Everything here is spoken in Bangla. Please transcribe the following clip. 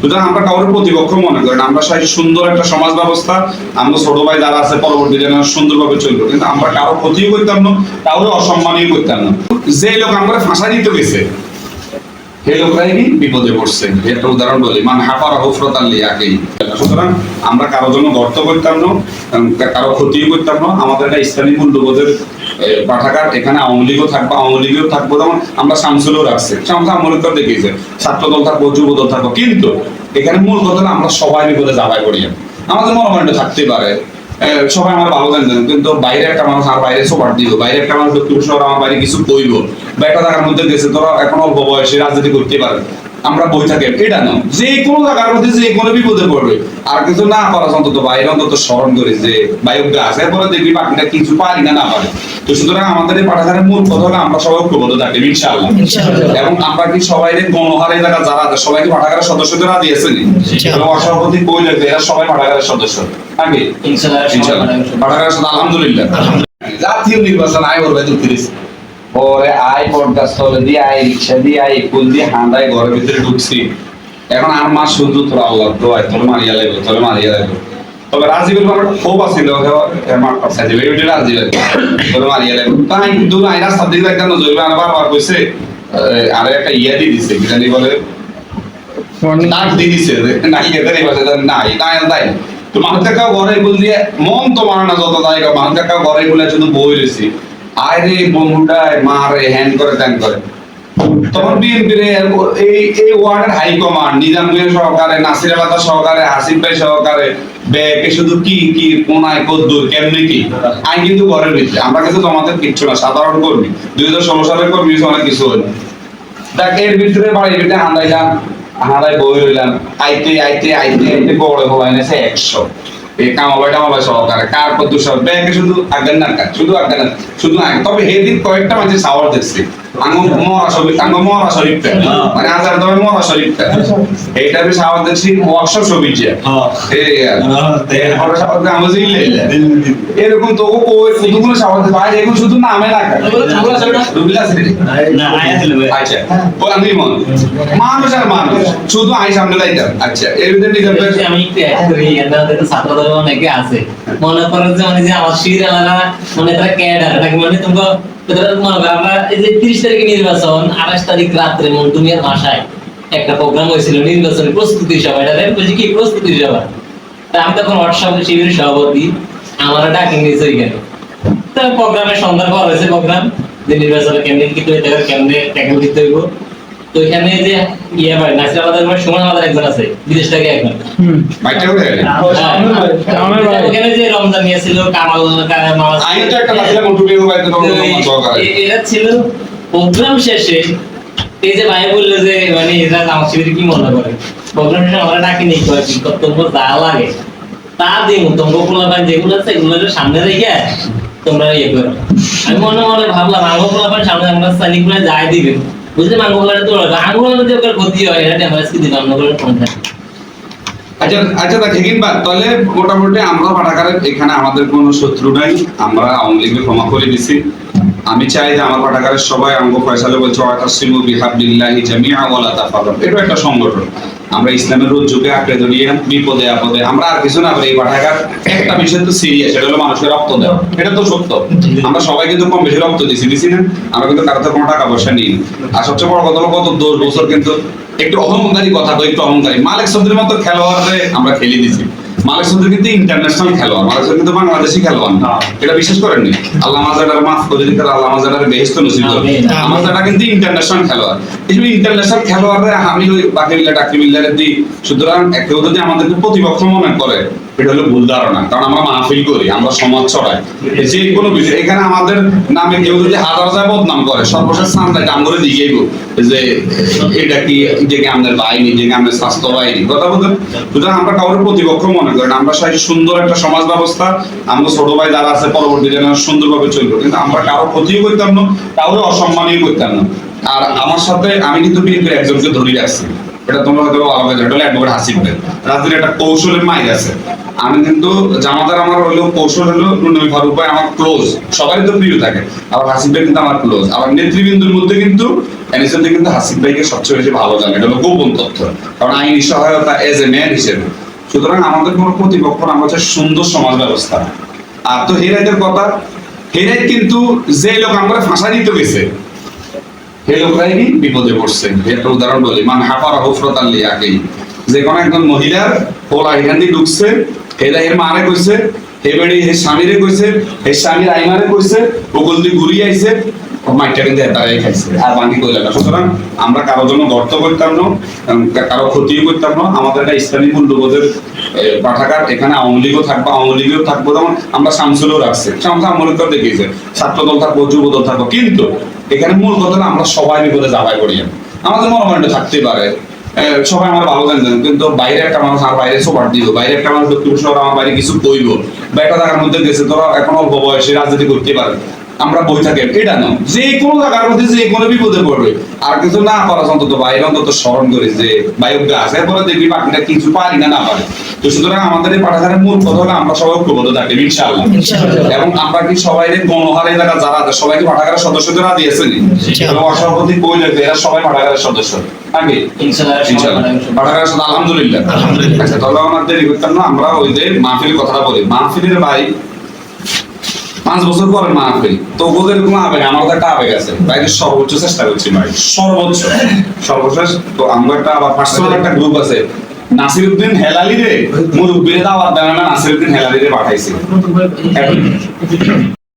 সুতরাং আমরা কাউরে প্রতিপক্ষ মনে করি না। আমরা চাই সুন্দর একটা সমাজ ব্যবস্থা, আমরা ছোট ভাই যারা আছে, পরবর্তী জেনারেশন সুন্দরভাবে চলবো। কিন্তু আমরা কারও ক্ষতিও করতাম না, কাউরে অসম্মানই করতাম না। যে লোক আমরা ফাঁসা দিতে গেছে সেই বিপদে পড়ছে? একটা উদাহরণ বলি, মান সুতরাং আমরা কারোর জন্য গর্ত করতাম না কারও ক্ষতিও করতাম না। আমাদের একটা ইসলামী মূল্যবোধের পাঠাগার, এখানে আওয়ামী লীগও থাকব, আওয়ামী লীগও থাকব, যেমন আমরা শামসুলও রাখছি। শামসুল আওয়ামী দেখিয়েছে ছাত্র দল থাকব যুব দল থাকব, কিন্তু এখানে মূল কথা আমরা সবাই বিপদে যাবাই করি আমাদের মনোমান্য থাকতে পারে। সবাই আমার ভালো জানতেন কিন্তু বাইরে একটা মানুষ আর বাইরে সোপার দিব। বাইরে একটা মানুষ দক্ষিণ আমার বাইরে কিছু কইব। বা একটা জায়গার মধ্যে গেছে তোরা এখন অল্প বয়সে, রাজনীতি করতে পারে। আমরা বই থাকি এটা না। যে কোনো জায়গার মধ্যে যে কোনো বিপদে পড়বে। আর কিছু না করা অন্তত বাইরে অন্তত স্মরণ করি যে বায়ুক গাছ এরপরে দেখবি বাকিটা কিছু পারি না না পারে। তো সুতরাং আমাদের এই পাঠাগারের মূল কথা হলো আমরা সবাই ঐক্যবদ্ধ থাকি ইনশাআল্লাহ। এবং আমরা কি সবাই গণহারে যারা আছে সবাই পাঠাগারের সদস্যদের রাজি আছে নি? এবং কই লাগবে এরা সবাই পাঠাগারের সদস্য নাকি? ইনশাআল্লাহ ইনশাআল্লাহ। পাঠাগারের সাথে আলহামদুলিল্লাহ। জাতীয় নির্বাচন আয় করবে দুত্রিশ পরে আই পডকাস্ট হলে দিয়ে আই রিক্সা দিয়ে আই কুল দিয়ে হাঁদাই ঘরের ভিতরে ঢুকছি। এখন আর মা শুধু তোর আল্লাহ আয় তোর মারিয়া লাগবে তোর মারিয়া লাগবে। তবে রাজি করব আমার ক্ষোভ আছিল তোর মারিয়া লাগবে। তাই কিন্তু আই রাস্তা দিকে একটা নজর কইছে আরে একটা ইয়া দিয়ে দিছে কি বলে? ডাক দিয়ে দিছে নাই এদের নাই নাই নাই। তো মানুষ দেখা ঘরে বল দিয়ে মন তো মানে না যত জায়গা মানুষ দেখা ঘরে বলে শুধু বই রয়েছি। আয় রে বন্ধুটায় মা রে হ্যান করে, ত্যান করে। তখন বিএনপির এই এই ওয়ার্ডের হাই কমান্ড নিজামুদ্দিন সহকারে, নাসির আলাদা সহকারে ভাই সহকারে শুধু কি কি, কোনায়, কদ্দুর, কেমনে কি? কিন্তু ঘরের ভিতরে, আমরা কিন্তু তোমাদের কিচ্ছু না, সাধারণ কর্মী। দুই হাজার ষোলো সালের কর্মী অনেক কিছু হয়নি। দেখ, এর ভিতরে বাড়ির ভিতরে হাঁদাইলাম, হাঁদাই বই রইলাম আইতে আইতে আইতে আইতে, বড় একশো। এই কামাবাই টামাবাই কার ব্যাংকে শুধু আজ্ঞান না শুধু আজ্ঞান শুধু আগে তবে হেদিন কয়েকটা মাঝে সাওয়ার দেখছি। আঙ্গ মরা শরীফ আঙ্গ মরা শরীফটা। মানে আজার তবে মরা শরীফটা। এইটা আমি সাওয়ার দেখছি ওয়ার্কশপ ছবি যে। এই আর। এরপরে সাওয়ার দিয়ে আমরা যে ইলে ইলে। এরকম তো ও ওই কতগুলো সাওয়ার দিয়ে এগুলো শুধু নামে না আচ্ছা আমি মন। মানুষ আর মানুষ শুধু আই সামনে যাইতাম আচ্ছা এর ভিতরে নিজের আমি একটু add করি, এটা হয়তো ছাত্রদের অনেকে আছে। মনে করেন যে মানে যে আমার শিবির এলাকা মানে তারা ক্যাডার মানে তোমরা তোমরা মনে করো আমরা এই যে 30 তারিখে নির্বাচন 28 তারিখ রাত্রে মন দুনিয়ার ভাষায় একটা প্রোগ্রাম হয়েছিল নির্বাচনের প্রস্তুতি সভা। এটা বলছি কি প্রস্তুতি সভা। তা আমি তখন হোয়াটসঅ্যাপে শিবিরের সভাপতি আমার ডাকিং নিয়েছে ওইখানে তো প্রোগ্রামের সন্ধ্যার পর হয়েছে প্রোগ্রাম যে নির্বাচনে কেমনে কি করে দেবে কেমনে ট্যাকেল দিতে হইব। তো এখানে যে ইয়ে ভাই নাসির আমাদের ভাই সুমন আমাদের একজন আছে বিদেশ থেকে একজন। বাইটা করে ওখানে যে রমজান নিয়েছিল কামাল আইন তো একটা লাসিলা কন্ট্রোল বাইতে তো সহকারে এ- ছিল প্রোগ্রাম শেষে এই যে ভাই বলল যে মানে এরা আমার কি মনে করে? প্রোগ্রাম শেষে আমরা ডাকি নেই কর্তব্য যা লাগে। তা তোমাকে পোলাপান যেগুলো আছে, এগুলো সামনে রেখে তোমরা ইয়ে করো। আমি মনে মনে ভাবলাম সামনে আমরা যাই দিবে। বুঝলে তো যদি ক্ষতি হয় এটা দিবে করে আচ্ছা আচ্ছা মোটামুটি আমরা এখানে আমাদের কোনো শত্রু নাই, আমরা আওয়ামী লীগের ক্ষমা করে দিছি। আমি চাই যে আমার পাঠাগারের সবাই অঙ্গ ফয়সালে বলছে ওয়াতাসিমু বিহাবলিল্লাহি জামিআ ওয়ালা তাফাররাকু। এটা একটা সংগঠন। আমরা ইসলামের রজ্জুকে আঁকড়ে ধরিয়ে বিপদে আপদে। আমরা আর কিছু না এই পাঠাগার একটা বিষয় তো সিরিয়াস সেটা হলো মানুষের রক্ত দেওয়া। এটা তো সত্য। আমরা সবাই কিন্তু কম বেশি রক্ত দিছি দিছি না? আমরা কিন্তু থেকে কোনো টাকা পয়সা নিই। আর সবচেয়ে বড় কথা হলো গত দশ বছর কিন্তু একটু অহংকারী কথা তো একটু অহংকারী। মালিক চৌধুরীর মতো খেলোয়াড়ে আমরা খেলে দিছি। চৌধুরী কিন্তু ইন্টারন্যাশনাল খেলোয়াড় চৌধুরী কিন্তু বাংলাদেশি খেলোয়াড় না। এটা বিশ্বাস করেননি? আল্লাহ মাজাডার মাফ করে তার আল্লাহ মাজাডার বেহেস্ত নসিব করে। আমাজাডা কিন্তু ইন্টারন্যাশনাল খেলোয়াড়। এই ইন্টারন্যাশনাল খেলোয়াড়রা আমি ওই বাকি মিল্লা ডাকি মিল্লারে দিই সুতরাং কেউ যদি আমাদেরকে প্রতিপক্ষ মনে করে এটা হলো ভুল ধারণা। কারণ আমরা মাহফিল করি আমরা সমাজ ছড়াই। যে কোনো বিষয় এখানে আমাদের নামে কেউ যদি হাজার হাজার বদনাম করে সর্বশেষ যে এটা কি বাহিনী স্বাস্থ্য বাহিনী। কথা বলতে সুতরাং আমরা কাউরে প্রতিপক্ষ মনে করি আমরা চাই সুন্দর একটা সমাজ ব্যবস্থা। আমরা ছোট ভাই যারা আছে পরবর্তী জেনারেশন সুন্দরভাবে চলবো। কিন্তু আমরা কারও ক্ষতিও করতাম না কাউরে অসম্মানই করতাম না। আর আমার সাথে আমি কিন্তু বিএনপির একজনকে ধরে রাখছি। এটা তোমরা হয়তো জানো, এটা হলো রাজনীতির একটা কৌশলের মাইর আছে। আমি কিন্তু জামাতার আমার হলো কৌশল হলো নুনবী ফারুক ভাই আমার ক্লোজ সবারই তো প্রিয় থাকে। আবার হাসিব ভাই কিন্তু আমার ক্লোজ আবার নেতৃবৃন্দের মধ্যে কিন্তু এনএসএতে কিন্তু হাসিব ভাইকে সবচেয়ে বেশি ভালো জানে। এটা হলো গোপন তথ্য। কারণ আইনি সহায়তা এজ এ ম্যান হিসেবে। সুতরাং আমাদের কোনো প্রতিপক্ষ না হচ্ছে সুন্দর সমাজ ব্যবস্থা। আর তো হেরাইতের কথা হেরাইত কিন্তু যে লোক আমরা ফাঁসা দিতে গেছে সেই লোকরাই বিপদে পড়ছে। একটা উদাহরণ বলি মানে হাফারা হুফরত আল্লি যে কোনো একজন মহিলার পোলা এখান দিয়ে ঢুকছে এর মারে কইছে বেড়ি, হে স্বামীরে কইছে, হে স্বামীর আইমারে কইছে ঘুরিয়ে আইছে মাইটা কিন্তু আর বাকি কইলা না। সুতরাং আমরা কারও জন্য গর্ত করতাম না কারও ক্ষতিও করতাম না, আমাদের একটা ইসলামী মূল্যবোধের পাঠাগার, এখানে আওয়ামী লীগও থাকব, আওয়ামী থাকব, যেমন আমরা শামসুলও রাখছি। আওয়ামী দেখিয়েছে ছাত্র দল থাকব যুব দল থাকব, কিন্তু এখানে মূল কথা আমরা সবাই বিপদে যাবাই করি। আমাদের মনোমানটা থাকতে পারে। সবাই আমার ভালো কিন্তু বাইরে একটা মানুষ আর বাইরে সোপার দিব বাইরে একটা মানুষ দক্ষিণ শহর আমার বাইরে কিছু কইব। বা একটা জায়গার মধ্যে গেছে তোরা এখন অল্প বয়সে রাজনীতি করতে পারে। আমরা বই থাকি, এটা নয় যে কোনো জায়গার মধ্যে, যে কোনো বিপদে পড়বে। আর কিছু না করা অন্তত বাইরে অন্তত স্মরণ করি যে আছে। এরপরে দেখবি বাকিটা কিছু পারি না না পারে। তো সুতরাং আমাদের এই পাঠাগারের মূল কথা হলো আমরা সবাই ঐক্যবদ্ধ থাকি ইনশাআল্লাহ। এবং আমরা কি সবাই গণহার এলাকা যারা আছে সবাইকে পাঠাগারের সদস্যদের দিয়েছেন? এবং অসভাপতি কই লাগবে এরা সবাই পাঠাগারের সদস্য। আগে ইনশাআল্লাহ ইনশাআল্লাহ। পাঠাগারের সাথে আলহামদুলিল্লাহ। আচ্ছা তাহলে দেরি করতাম না আমরা ওই যে মাহফিল কথাটা বলি। মাহফিলের ভাই পাঁচ বছর পরে মাহফিল। তো ওদের কোনো আবেগ আমার একটা আবেগ আছে। বাইরে সর্বোচ্চ চেষ্টা করছি ভাই সর্বোচ্চ। সর্বশেষ তো আমরা একটা আবার পার্সোনাল একটা গ্রুপ আছে। নাসিরউদ্দিন হেলালি রে মুরব্বীরে দাওয়াত দেয় না নাসিরউদ্দিন হেলালি রে পাঠাইছি